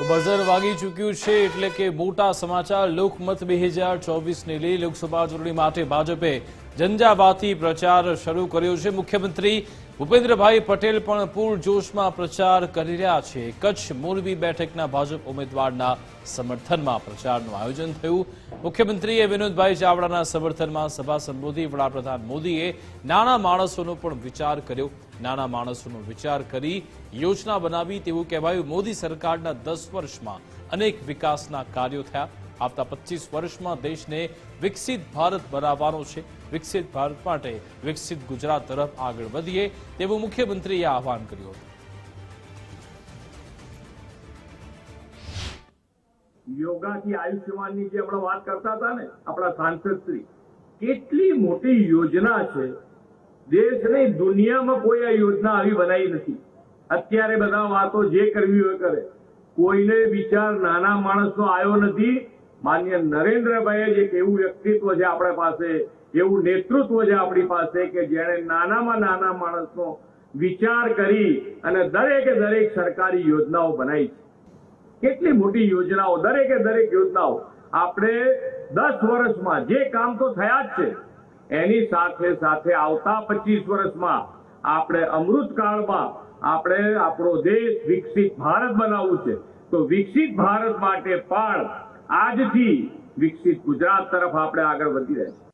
Buzzer વાગી ચૂક્યું છે એટલે કે મોટા સમાચાર લોકમત બે હજાર ચોવીસને લઈ લોકસભા ચૂંટણી માટે ભાજપે ઝંઝાવાથી પ્રચાર શરૂ કર્યો છે. મુખ્યમંત્રી ભૂપેન્દ્રભાઈ પટેલ પણ પૂરજોશમાં પ્રચાર કરી રહ્યા છે. કચ્છ મોરબી બેઠકના ભાજપ ઉમેદવારના સમર્થનમાં પ્રચારનું આયોજન થયું. મુખ્યમંત્રીએ વિનોદભાઈ ચાવડાના સમર્થનમાં સભા સંબોધી વડાપ્રધાન મોદીએ નાના માણસોનો પણ વિચાર કર્યો. નાના માણસોનો વિચાર કરી યોજના બનાવી તેવું કહેવાયું મોદી સરકારના દસ વર્ષમાં અનેક વિકાસના કાર્યો થયા. આવતા પચીસ વર્ષમાં દેશને વિકસિત ભારત બનાવવાનો છે. વિકસિત ભારત માટે વિકસિત ગુજરાત તરફ આગળ વધીએ તેવું મુખ્યમંત્રીએ આહવાન કર્યું હતું. યોગાથી આયુષ્યમાનની જે હમણાં વાત કરતા હતા ને, આપણા સાંસદશ્રી કેટલી મોટી યોજના છે. દેશની દુનિયામાં કોઈ આ યોજના આવી બનાવી નથી. અત્યારે બધા વાતો જે કરવી હોય કરે. કોઈને વિચાર નાના માણસનો આવ્યો નથી માન્ય નરેન્દ્રભાઈ જ એક એવું વ્યક્તિત્વ છે આપણા પાસે, એવું નેતૃત્વ છે આપણી પાસે કે જેણે નાનામાં નાના માણસનો વિચાર કરી અને દરેકે દરેક સરકારી યોજનાઓ બનાવી છે. કેટલી મોટી યોજનાઓ, દરેકે દરેક યોજનાઓ. આપણે દસ વર્ષમાં જે કામ તો થયા જ છે, એની સાથે સાથે આવતા પચીસ વર્ષમાં આપણે અમૃતકાળમાં આપણે આપણો દેશ વિકસિત ભારત બનાવવું છે. તો વિકસિત ભારત માટે પણ આજથી વિકસિત ગુજરાત તરફ આપણે આગળ વધી રહ્યા છીએ.